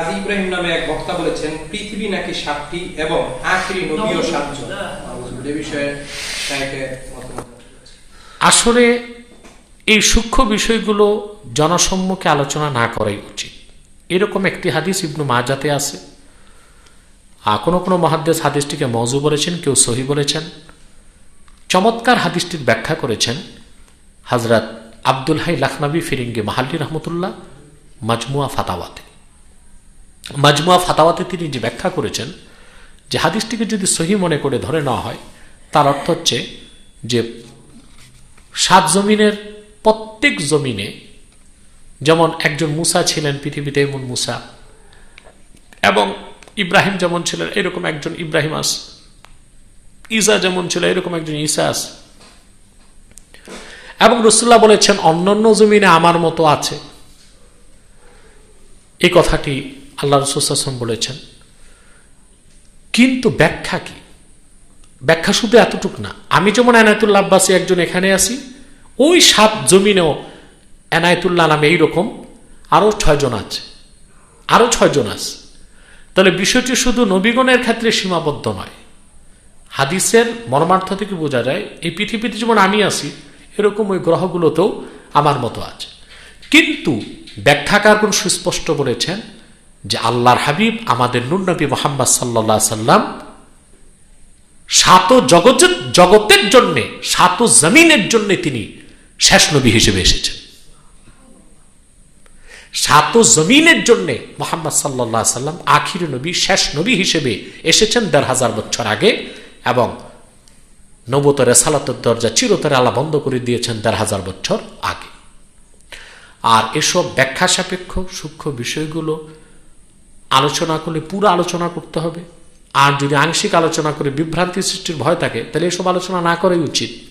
আদি ইব্রাহিম নামে এক বক্তা বলেছেন পৃথিবী নাকি সাতটি এবং আখিরি নবীও সাতজন। এ বিষয়ে আসলে এই সূক্ষ্ম বিষয়গুলো জনসম্মুখে আলোচনা না করাই উচিত। এরকম একটি হাদিস ইবনু মাজাতে আছে। আর কোনো কোনো মহাদ্দেশ হাদিসটিকে মজু বলেছেন কেউ সহি বলেছেন। চমৎকার হাদিসটির ব্যাখ্যা করেছেন হজরত আব্দুল হাই লাখনাবি ফিরিঙ্গি মাহাল্লি রহমতুল্লাহ মাজমুয়া ফাতাওয়াতে। মাজমুয়া ফাতাওয়াতে তিনি যে ব্যাখ্যা করেছেন, যে হাদিসটিকে যদি সহি মনে করে ধরে নেওয়া হয়, তার অর্থ হচ্ছে যে সাত জমিনের প্রত্যেক জমিনে যেমন একজন মুসা ছিলেন পৃথিবীতে, এমন মুসা, এবং ইব্রাহিম যেমন ছিলেন, এরকম একজন ইব্রাহিম আস ঈসা যেমন ছিল, এরকম একজন ঈসা আস এবং রসুল্লাহ বলেছেন, অন্যান্য জমিনে আমার মতো আছে। এই কথাটি আল্লাহ রসুলাম বলেছেন, কিন্তু ব্যাখ্যা কি? ব্যাখ্যা শুধু এতটুক না। আমি যেমন এনায়তুল্লাহ আব্বাসী একজন এখানে আছি, ওই সাত জমিনেও এনায়তুল্লাহ নামে এইরকম, আরও ছয়জন আছে, আরও ছয়জন আছে। তাহলে বিষয়টি শুধু নবীগণের ক্ষেত্রে সীমাবদ্ধ নয়। হাদিসের মর্মার্থ থেকে বোঝা যায়, এই পৃথিবীতে যেমন আমি আছি, এরকম ওই গ্রহগুলোতেও আমার মতো আছে। কিন্তু ব্যাখ্যাকার কোন সুস্পষ্ট বলেছেন যে আল্লাহর হাবিব আমাদের নুনবী মোহাম্মদ সাল্লা সাল্লাম সাত জগৎ জগতের জন্যে, সাত জমিনের জন্য তিনি শেষ নবী হিসেবে এসেছেন। সাত জমিনের জন্যে মোহাম্মদ সাল্লা সাল্লাম আখির নবী, শেষ নবী হিসেবে এসেছেন দেড় হাজার বছর আগে এবং নবতরে সালাতের দরজা চিরতরে আলা বন্ধ করে দিয়েছেন দেড় হাজার বছর আগে। আর এসব ব্যাখ্যা সাপেক্ষ, সূক্ষ্ম বিষয়গুলো আলোচনা করলে পুরো আলোচনা করতে হবে। আর যদি আংশিক আলোচনা করে বিভ্রান্তি সৃষ্টির ভয় থাকে, তাহলে এসব আলোচনা না করাই উচিত।